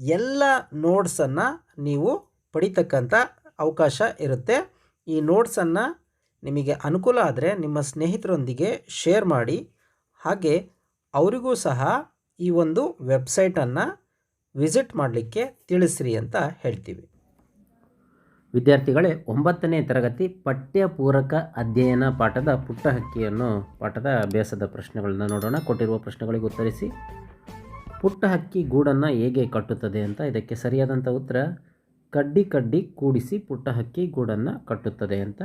ಎಲ್ಲ ನೋಟ್ಸನ್ನು ನೀವು ಪಡಿತಕ್ಕಂಥ ಅವಕಾಶ ಇರುತ್ತೆ. ಈ ನೋಟ್ಸನ್ನು ನಿಮಗೆ ಅನುಕೂಲ ಆದರೆ ನಿಮ್ಮ ಸ್ನೇಹಿತರೊಂದಿಗೆ ಶೇರ್ ಮಾಡಿ. ಹಾಗೆ ಅವರಿಗೂ ಸಹ ಈ ಒಂದು ವೆಬ್ಸೈಟನ್ನು ವಿಸಿಟ್ ಮಾಡಲಿಕ್ಕೆ ತಿಳಿಸ್ರಿ ಅಂತ ಹೇಳ್ತೀವಿ. ವಿದ್ಯಾರ್ಥಿಗಳೇ, ಒಂಬತ್ತನೇ ತರಗತಿ ಪಠ್ಯ ಪೂರಕ ಅಧ್ಯಯನ ಪಾಠದ ಪುಟ್ಟ ಹಕ್ಕಿಯನ್ನು ಪಾಠದ ಅಭ್ಯಾಸದ ಪ್ರಶ್ನೆಗಳನ್ನು ನೋಡೋಣ. ಕೊಟ್ಟಿರುವ ಪ್ರಶ್ನೆಗಳಿಗೆ ಉತ್ತರಿಸಿ. ಪುಟ್ಟ ಹಕ್ಕಿ ಗೂಡನ್ನು ಹೇಗೆ ಕಟ್ಟುತ್ತದೆ ಅಂತ ಇದಕ್ಕೆ ಸರಿಯಾದಂಥ ಉತ್ತರ, ಕಡ್ಡಿ ಕಡ್ಡಿ ಕೂಡಿಸಿ ಪುಟ್ಟ ಹಕ್ಕಿ ಗೂಡನ್ನು ಕಟ್ಟುತ್ತದೆ ಅಂತ.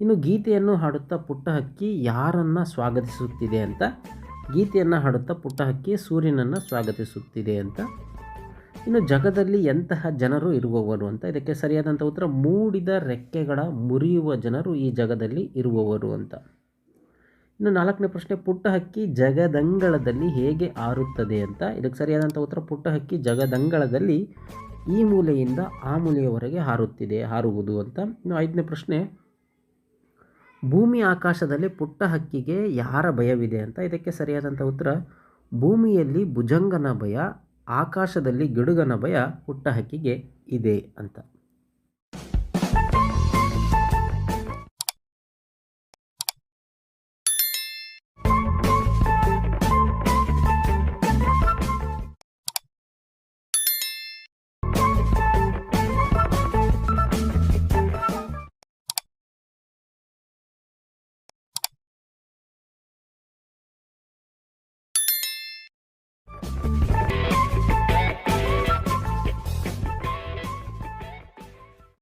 ಇನ್ನು ಗೀತೆಯನ್ನು ಹಾಡುತ್ತಾ ಪುಟ್ಟ ಹಕ್ಕಿ ಯಾರನ್ನು ಸ್ವಾಗತಿಸುತ್ತಿದೆ ಅಂತ. ಗೀತೆಯನ್ನು ಹಾಡುತ್ತಾ ಪುಟ್ಟ ಹಕ್ಕಿ ಸೂರ್ಯನನ್ನು ಸ್ವಾಗತಿಸುತ್ತಿದೆ ಅಂತ. ಇನ್ನು ಜಗದಲ್ಲಿ ಎಂತಹ ಜನರು ಇರುವವರು ಅಂತ ಇದಕ್ಕೆ ಸರಿಯಾದಂಥ ಉತ್ತರ, ಮೂಡಿದ ರೆಕ್ಕೆಗಳ ಮುರಿಯುವ ಜನರು ಈ ಜಗದಲ್ಲಿ ಇರುವವರು ಅಂತ. ಇನ್ನು ನಾಲ್ಕನೇ ಪ್ರಶ್ನೆ, ಪುಟ್ಟ ಹಕ್ಕಿ ಜಗದಂಗಳದಲ್ಲಿ ಹೇಗೆ ಆರುತ್ತದೆ ಅಂತ? ಇದಕ್ಕೆ ಸರಿಯಾದಂಥ ಉತ್ತರ, ಪುಟ್ಟ ಹಕ್ಕಿ ಜಗದಂಗಳದಲ್ಲಿ ಈ ಮೂಲೆಯಿಂದ ಆ ಮೂಲೆಯವರೆಗೆ ಹಾರುತ್ತಿದೆ, ಹಾರುವುದು ಅಂತ. ಇನ್ನು ಐದನೇ ಪ್ರಶ್ನೆ, ಭೂಮಿ ಆಕಾಶದಲ್ಲಿ ಪುಟ್ಟ ಹಕ್ಕಿಗೆ ಯಾರ ಭಯವಿದೆ ಅಂತ? ಇದಕ್ಕೆ ಸರಿಯಾದಂಥ ಉತ್ತರ, ಭೂಮಿಯಲ್ಲಿ ಭುಜಂಗನ ಭಯ, ಆಕಾಶದಲ್ಲಿ ಗಿಡುಗನ ಭಯ ಪುಟ್ಟ ಹಕ್ಕಿಗೆ ಇದೆ ಅಂತ.